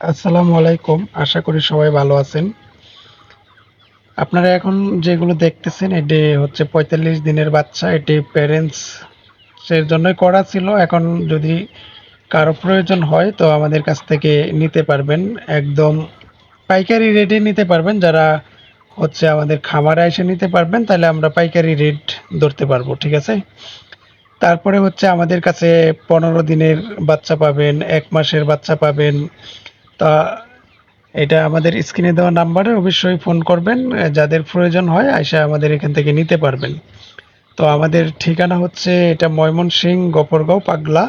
আসসালামু আলাইকুম। আশা করি সবাই ভালো আছেন। আপনারা এখন যেগুলো দেখতেছেন, এটি হচ্ছে পঁয়তাল্লিশ দিনের বাচ্চা। এটি প্যারেন্টস এর জন্যই করা ছিল। এখন যদি কারও প্রয়োজন হয়, তো আমাদের কাছ থেকে নিতে পারবেন। একদম পাইকারি রেটে নিতে পারবেন। যারা হচ্ছে আমাদের খামারে এসে নিতে পারবেন, তাহলে আমরা পাইকারি রেট ধরতে পারব, ঠিক আছে? তারপরে হচ্ছে আমাদের কাছে পনেরো দিনের বাচ্চা পাবেন, এক মাসের বাচ্চা পাবেন। তা এটা আমাদের স্ক্রিনে দেওয়া নাম্বারে অবশ্যই ফোন করবেন যাদের প্রয়োজন হয় আইসা আমাদের এখান থেকে নিতে পারবেন। তো আমাদের ঠিকানা হচ্ছে এটা ময়মনসিং গফরগাঁও, পাগলা।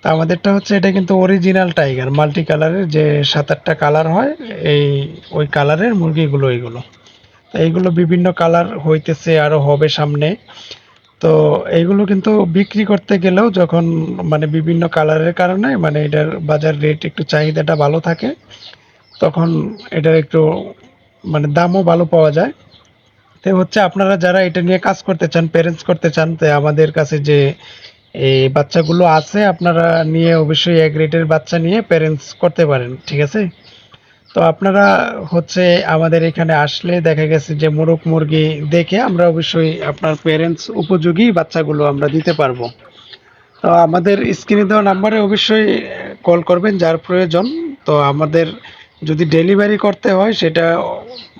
তা আমাদেরটা হচ্ছে এটা কিন্তু অরিজিনাল টাইগার মাল্টি কালারের যে সাত আটটা কালার হয়, এই, ওই কালারের মুরগিগুলো এইগুলো তো এইগুলো বিভিন্ন কালার হইতেছে আরও হবে সামনে। তো এইগুলো কিন্তু বিক্রি করতে গেলেও যখন মানে বিভিন্ন কালারের কারণে মানে এটার বাজার রেট একটু চাহিদাটা ভালো থাকে, তখন এটার একটু মানে দামও ভালো পাওয়া যায়। তো হচ্ছে আপনারা যারা এটা নিয়ে কাজ করতে চান প্যারেন্টস করতে চান, তো আমাদের কাছে যে এই বাচ্চাগুলো আছে, আপনারা নিয়ে অবশ্যই এক রেটের বাচ্চা নিয়ে প্যারেন্টস করতে পারেন, ঠিক আছে? তো আপনারা হচ্ছে আমাদের এখানে আসলে দেখা গেছে যে মোরগ মুরগি দেখে আমরা অবশ্যই আপনার প্যারেন্টস উপযোগী বাচ্চাগুলো আমরা দিতে পারব। তো আমাদের স্ক্রিনে দেওয়া নাম্বারে অবশ্যই কল করবেন, যার প্রয়োজন। তো আমাদের যদি ডেলিভারি করতে হয়, সেটা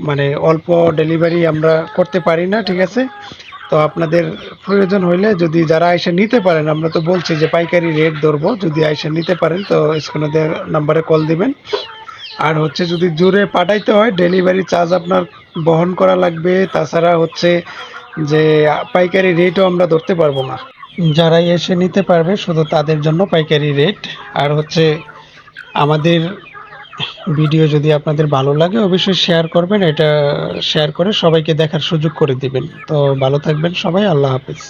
মানে অল্প ডেলিভারি আমরা করতে পারি না, ঠিক আছে? তো আপনাদের প্রয়োজন হইলে যদি যারা এসে নিতে পারেন, আমরা তো বলছি যে পাইকারি রেট ধরবো। যদি এসে নিতে পারেন, তো স্ক্রিনে দেওয়া নাম্বারে কল দিবেন। আর হচ্ছে যদি জোরে পাঠাইতে হয় ডেলিভারি চার্জ আপনার বহন করা লাগবে। তাছাড়া হচ্ছে যে পাইকারি রেটও আমরা ধরতে পারব না। যারা এসে নিতে পারবে শুধু তাদের জন্য পাইকারি রেট আর হচ্ছে আমাদের ভিডিও যদি আপনাদের ভালো লাগে, অবশ্যই শেয়ার করবেন। এটা শেয়ার করে সবাইকে দেখার সুযোগ করে দিবেন। তো ভালো থাকবেন সবাই, আল্লাহ হাফেজ।